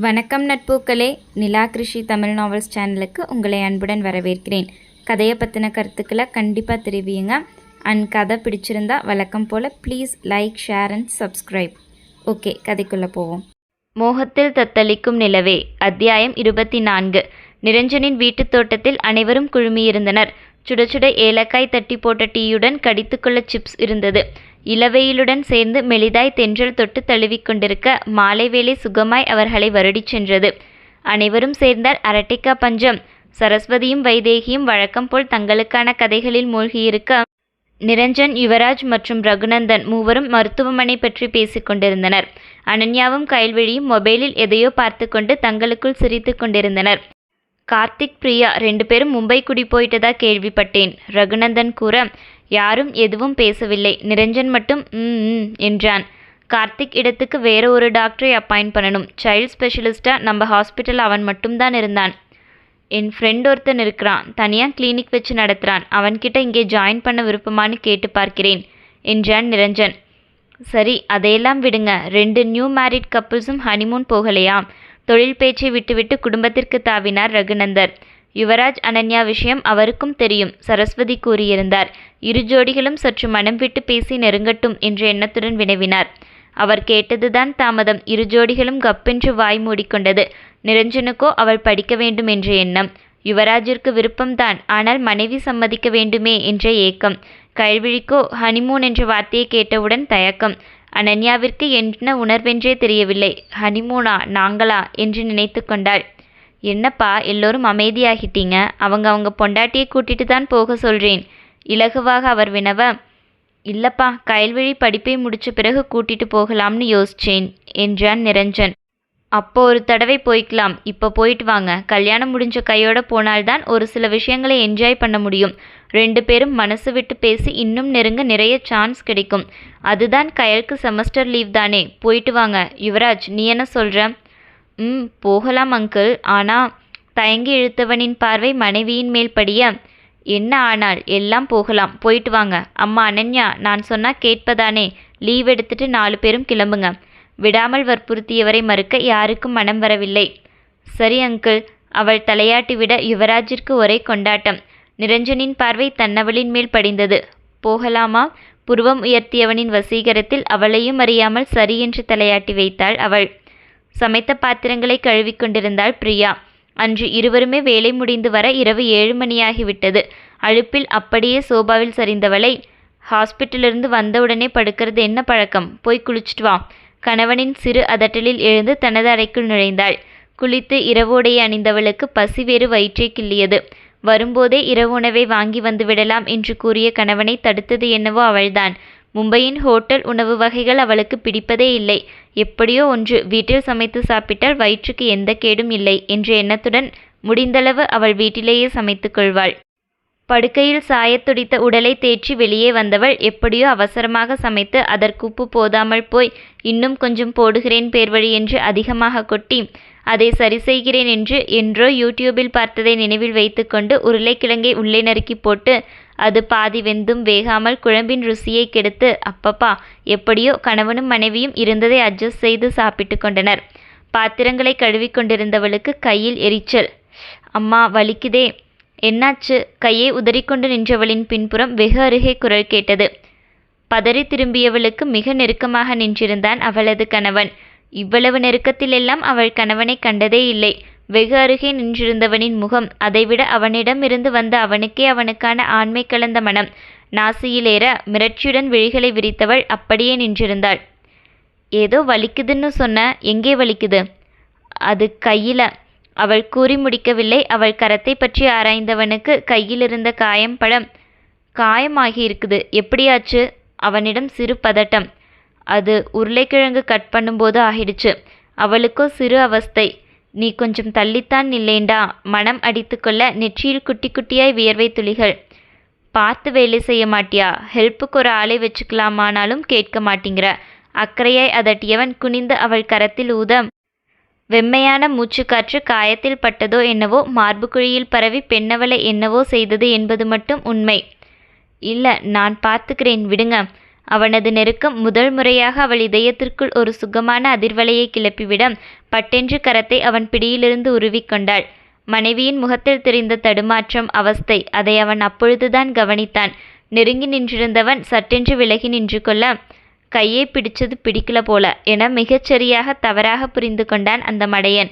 வணக்கம் நட்பூக்களே. நிலா கிருஷி தமிழ் நாவல்ஸ் சேனலுக்கு உங்களை அன்புடன் வரவேற்கிறேன். கதையை பற்றின கருத்துக்களை கண்டிப்பாக தெரிவியுங்க. அண்ட் கதை பிடிச்சிருந்தா வழக்கம் போல் please like share and subscribe okay கதைக்குள்ளே போவோம். மோகத்தில் தத்தளிக்கும் நிலவே அத்தியாயம் இருபத்தி நான்கு நிரஞ்சனின் வீட்டுத் தோட்டத்தில் அனைவரும் குழுமியிருந்தனர். சுட சுட ஏலக்காய் தட்டி போட்ட டீயுடன் கடித்துக்கொள்ள சிப்ஸ் இருந்தது. இளவெயிலுடன் சேர்ந்து மெலிதாய் தென்றல் தொட்டு தழுவிக் கொண்டிருக்க மாலை வேளை சுகமாய் அவர்களை வருடிச் சென்றது. அனைவரும் சேர்ந்தார் அரட்டிக்கா பஞ்சம். சரஸ்வதியும் வைதேகியும் வழக்கம் போல் தங்களுக்கான கதைகளில் மூழ்கியிருக்க நிரஞ்சன் யுவராஜ் மற்றும் ரகுநந்தன் மூவரும் மருத்துவமனை பற்றி பேசிக் கொண்டிருந்தனர். அனன்யாவும் கைல்வழியும் மொபைலில் எதையோ பார்த்து கொண்டு தங்களுக்குள் சிரித்து கொண்டிருந்தனர். கார்த்திக் பிரியா ரெண்டு பேரும் மும்பை குடி போயிட்டதா கேள்விப்பட்டேன். ரகுநந்தன் கூற யாரும் எதுவும் பேசவில்லை. நிரஞ்சன் மட்டும் ம் ம் என்றான். கார்த்திக் இடத்துக்கு வேற ஒரு டாக்டரை அப்பாயிண்ட் பண்ணணும். சைல்ட் ஸ்பெஷலிஸ்ட்டாக நம்ம ஹாஸ்பிட்டல் அவன் மட்டும்தான் இருந்தான். என் ஃப்ரெண்ட் ஒருத்தன் இருக்கிறான். தனியாக கிளினிக் வச்சு நடத்துகிறான் அவன்கிட்ட இங்கே ஜாயின் பண்ண விருப்பமான்னு கேட்டு பார்க்கிறேன் என்றான் நிரஞ்சன். சரி அதையெல்லாம் விடுங்க. ரெண்டு நியூ மேரிட் கப்புள்ஸும் ஹனிமூன் போகலையா தொழில் பேச்சை விட்டுவிட்டு குடும்பத்திற்கு தாவினார் ரகுநந்தர். யுவராஜ் அனன்யா விஷயம் அவருக்கும் தெரியும். சரஸ்வதி கூறியிருந்தார் இரு ஜோடிகளும் சற்று மனம் விட்டு பேசி நெருங்கட்டும் என்ற எண்ணத்துடன் வினவினார். அவர் கேட்டதுதான் தாமதம். இரு ஜோடிகளும் கப்பென்று வாய் மூடிக்கொண்டது. நிரஞ்சனுக்கோ அவள் படிக்க வேண்டும் என்ற எண்ணம். யுவராஜிற்கு விருப்பம்தான். ஆனால் மனைவி சம்மதிக்க வேண்டுமே என்ற ஏக்கம். கைவிழிக்கோ ஹனிமூன் என்ற வார்த்தையை கேட்டவுடன் தயக்கம். அனன்யாவிற்கு என்ன உணர்வென்றே தெரியவில்லை. ஹனிமூனா நாங்களா? என்று நினைத்து கொண்டாள். என்னப்பா எல்லோரும் அமைதியாகிட்டீங்க. அவங்க அவங்க பொண்டாட்டியை கூட்டிட்டு தான் போக சொல்கிறேன் இலகுவாக அவர் வினவ இல்லப்பா கயல்வழி படிப்பை முடிச்ச பிறகு கூட்டிட்டு போகலாம்னு யோசிச்சேன் என்றான் நிரஞ்சன். அப்போ ஒரு தடவை போய்க்கலாம். இப்போ போயிட்டு வாங்க. கல்யாணம் முடிஞ்ச கையோட போனால்தான் ஒரு சில விஷயங்களை என்ஜாய் பண்ண முடியும். ரெண்டு பேரும் மனசு விட்டு பேசி இன்னும் நெருங்க நிறைய சான்ஸ் கிடைக்கும். அதுதான் கயலுக்கு செமஸ்டர் லீவ் தானே. போயிட்டு வாங்க. யுவராஜ் நீ என்ன சொல்கிற ம் போகலாம் அங்கிள். ஆனா தயங்கி இழுத்தவனின் பார்வை மனைவியின் மேல் படிய என்ன ஆனால் எல்லாம் போகலாம். போயிட்டு வாங்க. அம்மா அனன்யா நான் சொன்னா கேட்பதானே? லீவ் எடுத்துட்டு நாலு பேரும் கிளம்புங்க. விடாமல் வற்புறுத்தியவரை மறுக்க யாருக்கும் மனம் வரவில்லை. சரி அங்கிள். அவள் தலையாட்டி விட யுவராஜிற்கு ஒரே கொண்டாட்டம். நிரஞ்சனின் பார்வை தன்னவளின் மேல் படிந்தது. போகலாமா? புருவம் உயர்த்தியவனின் வசீகரத்தில் அவளையும் அறியாமல் சரி என்று தலையாட்டி வைத்தாள் அவள். சமைத்த பாத்திரங்களை கழுவிக்கொண்டிருந்தாள் பிரியா. அன்று இருவருமே வேலை முடிந்து வர இரவு ஏழு மணியாகிவிட்டது. அழுப்பில் அப்படியே சோபாவில் சரிந்தவளை ஹாஸ்பிட்டலிருந்து வந்தவுடனே படுக்கிறது என்ன பழக்கம்? போய் குளிச்சுட்டு வா. கணவனின் சிறு அதட்டலில் எழுந்து தனது அறைக்குள் நுழைந்தாள். குளித்து இரவோடைய அணிந்தவளுக்கு பசி வேறு வயிற்றை கிள்ளியது. வரும்போதே இரவு உணவை வாங்கி வந்து விடலாம் என்று கூறிய கணவனை தடுத்தது என்னவோ அவள்தான். மும்பையின் ஹோட்டல் உணவு வகைகள் அவளுக்கு பிடிப்பதே இல்லை. எப்படியோ ஒன்று வீட்டில் சமைத்து சாப்பிட்டால் வயிற்றுக்கு எந்த கேடும் இல்லை என்ற எண்ணத்துடன் முடிந்தளவு அவள் வீட்டிலேயே சமைத்துக் கொள்வாள். படுக்கையில் சாயத்துடித்த உடலை தேற்றி வெளியே வந்தவள் எப்படியோ அவசரமாக சமைத்து அதற்குப்பு போதாமல் போய் இன்னும் கொஞ்சம் போடுகிறேன் பேர்வழி என்று அதிகமாக கொட்டி அதை சரி செய்கிறேன் என்று என்றோ யூடியூபில் பார்த்ததை நினைவில் வைத்துக்கொண்டு உருளைக்கிழங்கை உள்ளே நறுக்கி போட்டு அது பாதி வெந்தும் வேகாமல் குழம்பின் ருசியை கெடுத்து அப்பப்பா எப்படியோ கணவனும் மனைவியும் இருந்ததை அட்ஜஸ்ட் செய்து சாப்பிட்டு கொண்டனர். பாத்திரங்களை கழுவிக்கொண்டிருந்தவளுக்கு கையில் எரிச்சல். அம்மா வலிக்குதே. என்னாச்சு? கையை உதறிக்கொண்டு நின்றவளின் பின்புறம் வெகு அருகே குரல் கேட்டது. பதறி திரும்பியவளுக்கு மிக நெருக்கமாக நின்றிருந்தான் அவளது கணவன். இவ்வளவு நெருக்கத்திலெல்லாம் அவள் கணவனை கண்டதே இல்லை. வெகு அருகே நின்றிருந்தவனின் முகம் அதைவிட அவனிடமிருந்து வந்த அவனுக்கே அவனுக்கான ஆண்மை கலந்த மனம். நாசியிலேற மிரட்சியுடன் விழிகளை விரித்தவள் அப்படியே நின்றிருந்தாள். ஏதோ வலிக்குதுன்னு சொன்ன எங்கே வலிக்குது? அது கையில. அவள் கூறி முடிக்கவில்லை. அவள் கரத்தை பற்றி ஆராய்ந்தவனுக்கு கையில் இருந்த காயம் படம் காயமாகி இருக்குது. எப்படியாச்சு? அவனிடம் சிறு பதட்டம். அது உருளைக்கிழங்கு கட் பண்ணும்போது ஆகிடுச்சு. அவளுக்கோ சிறு அவஸ்தை. நீ கொஞ்சம் தள்ளித்தான் நில்லேண்டா மனம் அடித்துக்கொள்ள நெற்றியில் குட்டி குட்டியாய் வியர்வை துளிகள். பார்த்து வேலை செய்ய மாட்டியா? ஹெல்ப்புக்கு ஒரு ஆளை வச்சுக்கலாமானாலும் கேட்க மாட்டேங்கிற. அக்கறையாய் அதட்டியவன் குனிந்து அவள் கரத்தில் ஊதம் வெம்மையான மூச்சுக்காற்று காயத்தில் பட்டதோ என்னவோ? மார்பு குழியில் பரவி பெண்ணவளை என்னவோ செய்தது என்பது மட்டும் உண்மை. இல்லை நான் பார்த்துக்கிறேன். விடுங்க. அவனது நெருக்கம் முதல் முறையாக அவள் இதயத்திற்குள் ஒரு சுகமான அதிர்வலையை கிளப்பிவிட பட்டென்று கரத்தை அவன் பிடியிலிருந்து உருவிக்கொண்டாள். மனைவியின் முகத்தில் தெரிந்த தடுமாற்றம் அவஸ்தை அதை அவன் அப்பொழுதுதான் கவனித்தான். நெருங்கி நின்றிருந்தவன் சட்டென்று விலகி நின்று கொள்ள கையை பிடிச்சது பிடிக்கல போல என மிகச்சரியாக தவறாக புரிந்து கொண்டான் அந்த மடையன்.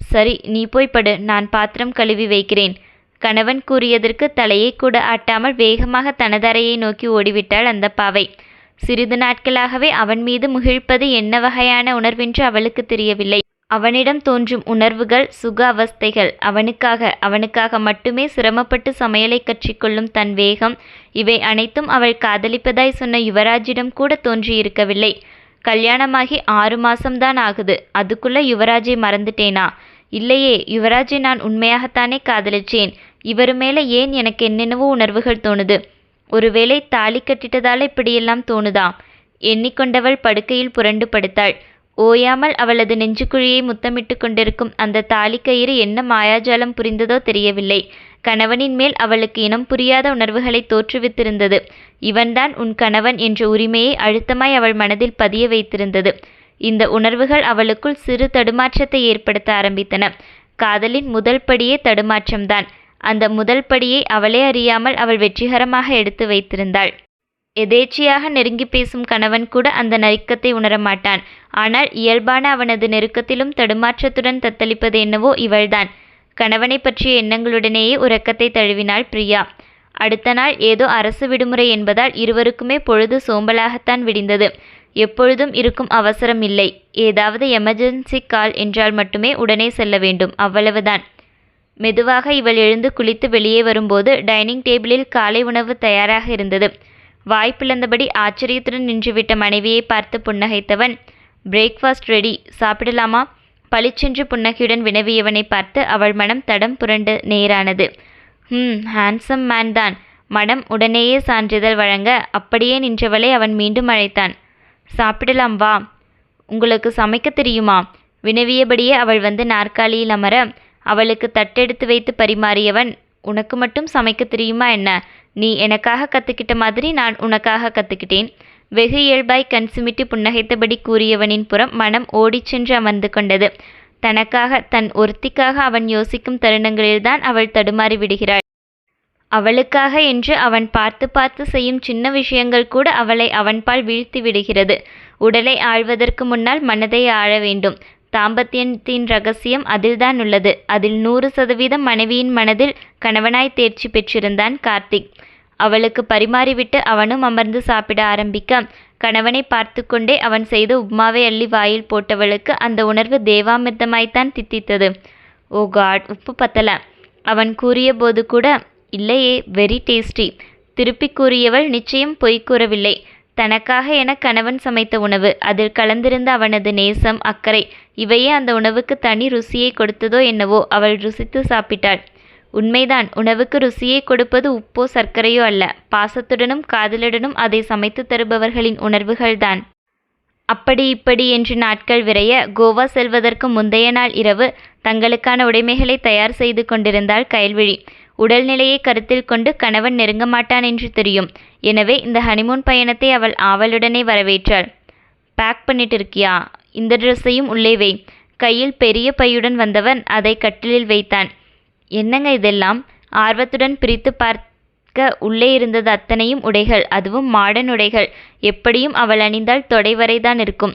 சரி நீ போய் படு நான் பாத்திரம் கழுவி வைக்கிறேன். கணவன் கூறியதற்கு தலையை கூட ஆட்டாமல் வேகமாக தனதரையை நோக்கி ஓடிவிட்டாள் அந்த பாவை. சிறிது நாட்களாகவே அவன் மீது முகிழ்ப்பது என்ன வகையான உணர்வென்று அவளுக்கு தெரியவில்லை. அவனிடம் தோன்றும் உணர்வுகள் சுக அவஸ்தைகள். அவனுக்காக அவனுக்காக மட்டுமே சிரமப்பட்டு சமையலை கற்றிக்கொள்ளும் தன் வேகம். இவை அனைத்தும் அவள் காதலிப்பதாய் சொன்ன யுவராஜிடம் கூட தோன்றியிருக்கவில்லை. கல்யாணமாகி ஆறு மாசம்தான் ஆகுது. அதுக்குள்ள யுவராஜை மறந்துட்டேனா? இல்லையே யுவராஜை நான் உண்மையாகத்தானே காதலிச்சேன். இவர் மேலே ஏன் எனக்கு என்னென்னவோ உணர்வுகள் தோணுது. ஒருவேளை தாலி கட்டிட்டதால இப்படியெல்லாம் தோணுதாம் எண்ணிக்கொண்டவள் படுக்கையில் புரண்டு படுத்தாள். ஓயாமல் அவளது நெஞ்சுக்குழியை முத்தமிட்டு கொண்டிருக்கும் அந்த தாலிக்கயிறு என்ன மாயாஜாலம் புரிந்ததோ தெரியவில்லை. கணவனின் மேல் அவளுக்கு இனம் புரியாத உணர்வுகளை தோற்றுவித்திருந்தது. இவன்தான் உன் கணவன் என்ற உரிமையை அழுத்தமாய் அவள் மனதில் பதிய வைத்திருந்தது. இந்த உணர்வுகள் அவளுக்குள் சிறு தடுமாற்றத்தை ஏற்படுத்த ஆரம்பித்தன. காதலின் முதல் படியே தடுமாற்றம்தான். அந்த முதல் படியை அவளே அறியாமல் அவள் வெற்றிகரமாக எடுத்து வைத்திருந்தாள். எதேச்சியாக நெருங்கி பேசும் கணவன் கூட அந்த நெருக்கத்தை உணரமாட்டான். ஆனால் இயல்பான அவனது நெருக்கத்திலும் தடுமாற்றத்துடன் தத்தளிப்பது என்னவோ இவள்தான். கணவனை பற்றிய எண்ணங்களுடனேயே உறக்கத்தை தழுவினாள் பிரியா. அடுத்த நாள் ஏதோ அரசு விடுமுறை என்பதால் இருவருக்குமே பொழுது சோம்பலாகத்தான் விடிந்தது. எப்பொழுதும் இருக்கும் அவசரம் இல்லை. ஏதாவது எமர்ஜென்சி கால் என்றால் மட்டுமே உடனே செல்ல வேண்டும். அவ்வளவுதான். மெதுவாக இவள் எழுந்து குளித்து வெளியே வரும்போது டைனிங் டேபிளில் காலை உணவு தயாராக இருந்தது. வாய் பிளந்தபடி ஆச்சரியத்துடன் நின்றுவிட்ட மனைவியை பார்த்து புன்னகைத்தவன் பிரேக்ஃபாஸ்ட் ரெடி சாப்பிடலாமா? பளிச்சென்று புன்னகையுடன் வினவியவனை பார்த்து அவள் மனம் தடம் புரண்டு நேரானது. ஹம் ஹேண்ட்ஸம் மேன் தான். மனம் உடனேயே சான்றிதழ் வழங்க அப்படியே நின்றவளை அவன் மீண்டும் அழைத்தான். சாப்பிடலாம் வா. உங்களுக்கு சமைக்க தெரியுமா? வினவியபடியே அவள் வந்து நாற்காலியில் அமர அவளுக்கு தட்டெடுத்து வைத்து பரிமாறியவன் உனக்கு மட்டும் சமைக்க தெரியுமா என்ன? நீ எனக்காக கற்றுக்கிட்ட மாதிரி நான் உனக்காக கற்றுக்கிட்டேன் வெகு இயல்பாய் கண் சுமிட்டு புன்னகைத்தபடி கூறியவனின் புறம் மனம் ஓடிச் சென்று அமர்ந்து கொண்டது. தனக்காக தன் ஒருத்திக்காக அவன் யோசிக்கும் தருணங்களில்தான் அவள் தடுமாறி விடுகிறாள். அவளுக்காக என்று அவன் பார்த்து பார்த்து செய்யும் சின்ன விஷயங்கள் கூட அவளை அவன்பால் வீழ்த்தி விடுகிறது. உடலை ஆழ்வதற்கு முன்னால் மனதை ஆழ வேண்டும். தாம்பத்தியத்தின் ரகசியம் அதில்தான் உள்ளது. அதில் நூறு சதவீதம் மனைவியின் மனதில் கணவனாய் தேர்ச்சி பெற்றிருந்தான் கார்த்திக். அவளுக்கு பரிமாறிவிட்டு அவனும் அமர்ந்து சாப்பிட ஆரம்பிக்க கணவனை பார்த்து கொண்டே அவன் செய்த உப்மாவை அள்ளி வாயில் போட்டவளுக்கு அந்த உணர்வு தேவாமிர்தமாய்த்தான் தித்தித்தது. ஓ காட் உப்பு பத்தல. அவன் கூறிய போது கூட இல்லையே வெரி டேஸ்டி திருப்பி கூறியவள் நிச்சயம் பொய் கூறவில்லை. தனக்காக என கணவன் சமைத்த உணவு. அதில் கலந்திருந்த அவனது நேசம் அக்கறை இவையே அந்த உணவுக்கு தனி ருசியை கொடுத்ததோ என்னவோ அவள் ருசித்து சாப்பிட்டாள். உண்மைதான் உணவுக்கு ருசியை கொடுப்பது உப்போ சர்க்கரையோ அல்ல. பாசத்துடனும் காதலுடனும் அதை சமைத்து தருபவர்களின் உணர்வுகள்தான். அப்படி இப்படி என்று நாட்கள் விரைய கோவா செல்வதற்கு முந்தைய நாள் இரவு தங்களுக்கான உடைமைகளை தயார் செய்து கொண்டிருந்தாள் கயல்விழி. உடல்நிலையை கருத்தில் கொண்டு கணவன் நெருங்க மாட்டான் என்று தெரியும். எனவே இந்த ஹனிமூன் பயணத்தை அவள் ஆவலுடனே வரவேற்றாள். பேக் பண்ணிட்டு இருக்கியா இந்த ட்ரெஸ்ஸையும் உள்ளே வை. கையில் பெரிய பையுடன் வந்தவன் அதை கட்டிலில் வைத்தான். என்னங்க இதெல்லாம்? ஆர்வத்துடன் பிரித்து பார்க்க உள்ளே இருந்தது அத்தனையும் உடைகள் அதுவும் மாடர்ன் உடைகள். எப்படியும் அவள் அணிந்தால் தொடை வரைதான் இருக்கும்.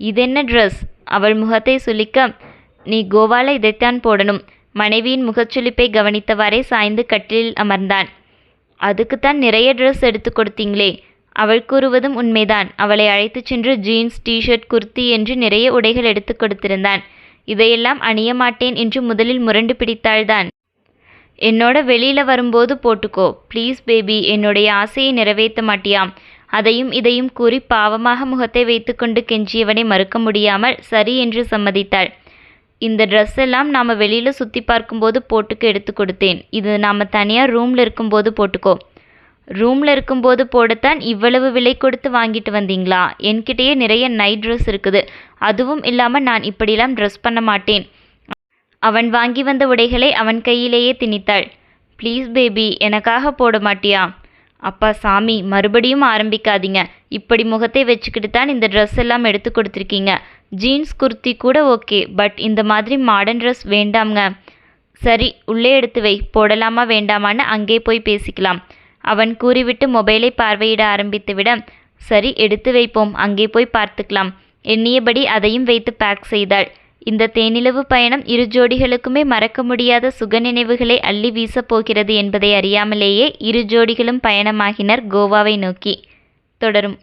இதென்ன ட்ரெஸ் அவள் முகத்தை சுளிக்க நீ கோவால இதைத்தான் போடணும். மனைவியின் முகச்சுளிப்பை கவனித்தவாறே சாய்ந்து கட்டிலில் அமர்ந்தான். அதுக்குத்தான் நிறைய ட்ரெஸ் எடுத்து கொடுத்தீங்களே. அவள் கூறுவதும் உண்மைதான். அவளை அழைத்துச் சென்று ஜீன்ஸ் டிஷர்ட் குர்த்தி என்று நிறைய உடைகள் எடுத்து கொடுத்திருந்தான். இதையெல்லாம் அணிய மாட்டேன் என்று முதலில் முரண்டு பிடித்தாள்தான். என்னோட வெளியில வரும்போது போட்டுக்கோ. ப்ளீஸ் பேபி என்னுடைய ஆசையை நிறைவேற்ற மாட்டியாம். அதையும் இதையும் கூறி பாவமாக முகத்தை வைத்துக்கொண்டு கெஞ்சியவனை மறுக்க முடியாமல் சரி என்று சம்மதித்தாள். இந்த ட்ரெஸ் எல்லாம் நாம் வெளியில் சுற்றி பார்க்கும்போது போட்டுக்க எடுத்து கொடுத்தேன். இது நாம் தனியாக ரூமில் இருக்கும்போது போட்டுக்கோ. ரூமில் இருக்கும்போது போடத்தான் இவ்வளவு விலை கொடுத்து வாங்கிட்டு வந்தீங்களா? என்கிட்டயே நிறைய நைட் ட்ரெஸ் இருக்குது. அதுவும் இல்லாமல் நான் இப்படிலாம் ட்ரெஸ் பண்ண மாட்டேன். அவன் வாங்கி வந்த உடைகளை அவன் கையிலேயே திணித்தாள். ப்ளீஸ் பேபி எனக்காக போட மாட்டியா? அப்பா சாமி மறுபடியும் ஆரம்பிக்காதீங்க. இப்படி முகத்தை வச்சுக்கிட்டு தான் இந்த ட்ரெஸ் எல்லாம் எடுத்து கொடுத்துருக்கீங்க. ஜீன்ஸ் குர்த்தி கூட ஓகே பட் இந்த மாதிரி மாடர்ன் ட்ரெஸ் வேண்டாம்ங்க. சரி உள்ளே எடுத்து வை. போடலாமா வேண்டாமான்னு அங்கே போய் பேசிக்கலாம். அவன் கூறிவிட்டு மொபைலை பார்வையிட ஆரம்பித்துவிட சரி எடுத்து வைப்போம். அங்கே போய் பார்த்துக்கலாம். எண்ணியபடி அதையும் வைத்து பேக் செய்தாள். இந்த தேனிலவு பயணம் இரு ஜோடிகளுக்குமே மறக்க முடியாத சுக நினைவுகளை அள்ளி வீசப் போகிறது என்பதை அறியாமலேயே இரு ஜோடிகளும் பயணமாகினர் கோவாவை நோக்கி. தொடரும்.